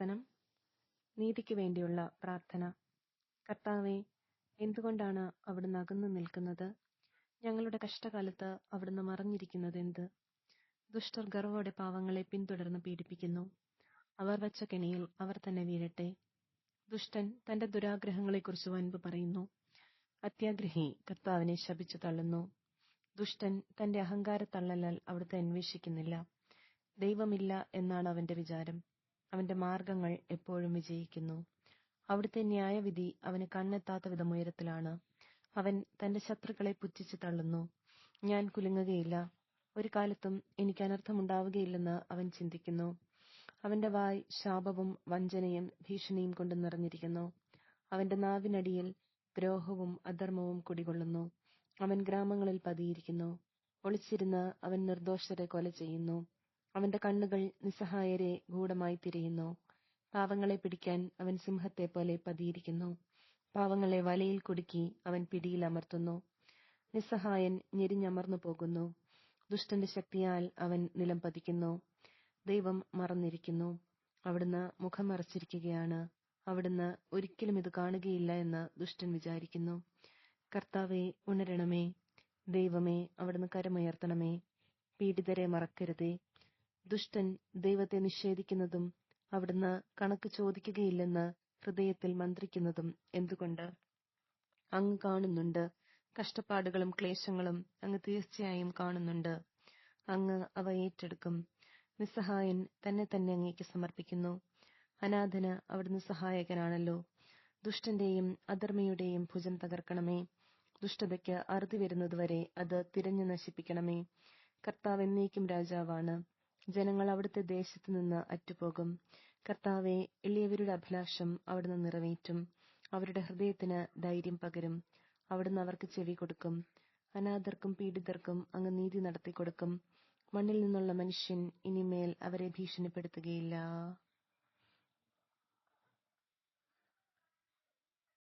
കീർത്തനം നീതിക്ക് വേണ്ടിയുള്ള പ്രാർത്ഥന. കർത്താവെ എന്തുകൊണ്ടാണ് അവിടുന്ന് അകന്നു നിൽക്കുന്നത്? ഞങ്ങളുടെ കഷ്ടകാലത്ത് അവിടുന്ന് മറഞ്ഞിരിക്കുന്നത് എന്ത്? ദുഷ്ടർ ഗർവോടെ പാവങ്ങളെ പിന്തുടർന്ന് പീഡിപ്പിക്കുന്നു. അവർ വച്ച കെണിയിൽ അവർ തന്നെ വീഴട്ടെ. ദുഷ്ടൻ തന്റെ ദുരാഗ്രഹങ്ങളെക്കുറിച്ച് വൻപ് പറയുന്നു. അത്യാഗ്രഹി കർത്താവിനെ ശപിച്ചു തള്ളുന്നു. ദുഷ്ടൻ തന്റെ അഹങ്കാര തള്ളലാൽ അവിടുത്തെ അന്വേഷിക്കുന്നില്ല. ദൈവമില്ല എന്നാണ് അവന്റെ വിചാരം. അവന്റെ മാർഗങ്ങൾ എപ്പോഴും വിജയിക്കുന്നു. അവിടുത്തെ ന്യായവിധി അവന് കണ്ണെത്താത്ത വിധം ഉയരത്തിലാണ്. അവൻ തന്റെ ശത്രുക്കളെ പുച്ഛിച്ചു തള്ളുന്നു. ഞാൻ കുലുങ്ങുകയില്ല. ഒരു കാലത്തും എനിക്ക് അനർത്ഥമുണ്ടാവുകയില്ലെന്ന് അവൻ ചിന്തിക്കുന്നു. അവന്റെ വായ് ശാപവും വഞ്ചനയും ഭീഷണിയും കൊണ്ട് നിറഞ്ഞിരിക്കുന്നു. അവന്റെ നാവിനടിയിൽ ദ്രോഹവും അധർമ്മവും കുടികൊള്ളുന്നു. അവൻ ഗ്രാമങ്ങളിൽ പതിയിരിക്കുന്നു. ഒളിച്ചിരുന്ന് അവൻ നിർദോഷരെ കൊല ചെയ്യുന്നു. അവന്റെ കണ്ണുകൾ നിസ്സഹായരെ ഗൂഢമായി തിരയുന്നു. പാവങ്ങളെ പിടിക്കാൻ അവൻ സിംഹത്തെ പോലെ പതിയിരിക്കുന്നു. പാവങ്ങളെ വലയിൽ കുടുക്കി അവൻ പിടിയിൽ അമർത്തുന്നു. നിസ്സഹായൻ ഞെരിഞ്ഞമർന്നു പോകുന്നു. ദുഷ്ടന്റെ ശക്തിയാൽ അവൻ നിലം പതിക്കുന്നു. ദൈവം മറന്നിരിക്കുന്നു. അവിടുന്ന് മുഖം മറച്ചിരിക്കുകയാണ് അവിടുന്ന് ഒരിക്കലും ഇത് കാണുകയില്ല എന്ന് ദുഷ്ടൻ വിചാരിക്കുന്നു. കർത്താവെ ഉണരണമേ. ദൈവമേ അവിടുന്ന് കരമുയർത്തണമേ. പീഡിതരെ മറക്കരുതേ. ദുഷ്ടൻ ദൈവത്തെ നിഷേധിക്കുന്നതും അവിടുന്ന് കണക്ക് ചോദിക്കുകയില്ലെന്ന് ഹൃദയത്തിൽ മന്ത്രിക്കുന്നതും എന്തുകൊണ്ട്? അങ്ങ് കാണുന്നുണ്ട്. കഷ്ടപ്പാടുകളും ക്ലേശങ്ങളും അങ്ങ് തീർച്ചയായും കാണുന്നുണ്ട്. അങ്ങ് അവ ഏറ്റെടുക്കും. നിസ്സഹായൻ തന്നെ തന്നെ അങ്ങേക്ക് സമർപ്പിക്കുന്നു. അനാഥന് അവിടുന്ന് സഹായകനാണല്ലോ. ദുഷ്ടന്റെയും അധർമ്മിയുടെയും ഭുജം തകർക്കണമേ. ദുഷ്ടതയ്ക്ക് അറുതി വരുന്നതുവരെ അത് തിരഞ്ഞു നശിപ്പിക്കണമേ. കർത്താവ് എന്നേക്കും രാജാവാണ്. ജനങ്ങൾ അവിടുത്തെ ദേശത്ത് നിന്ന് അറ്റുപോകും. കർത്താവെ എളിയവരുടെ അഭിലാഷം അവിടുന്ന് നിറവേറ്റും. അവരുടെ ഹൃദയത്തിന് ധൈര്യം പകരും. അവിടുന്ന് അവർക്ക് ചെവി കൊടുക്കും. അനാഥർക്കും പീഡിതർക്കും അങ്ങ് നീതി നടത്തിക്കൊടുക്കും. മണ്ണിൽ നിന്നുള്ള മനുഷ്യൻ ഇനിമേൽ അവരെ ഭീഷണിപ്പെടുത്തുകയില്ല.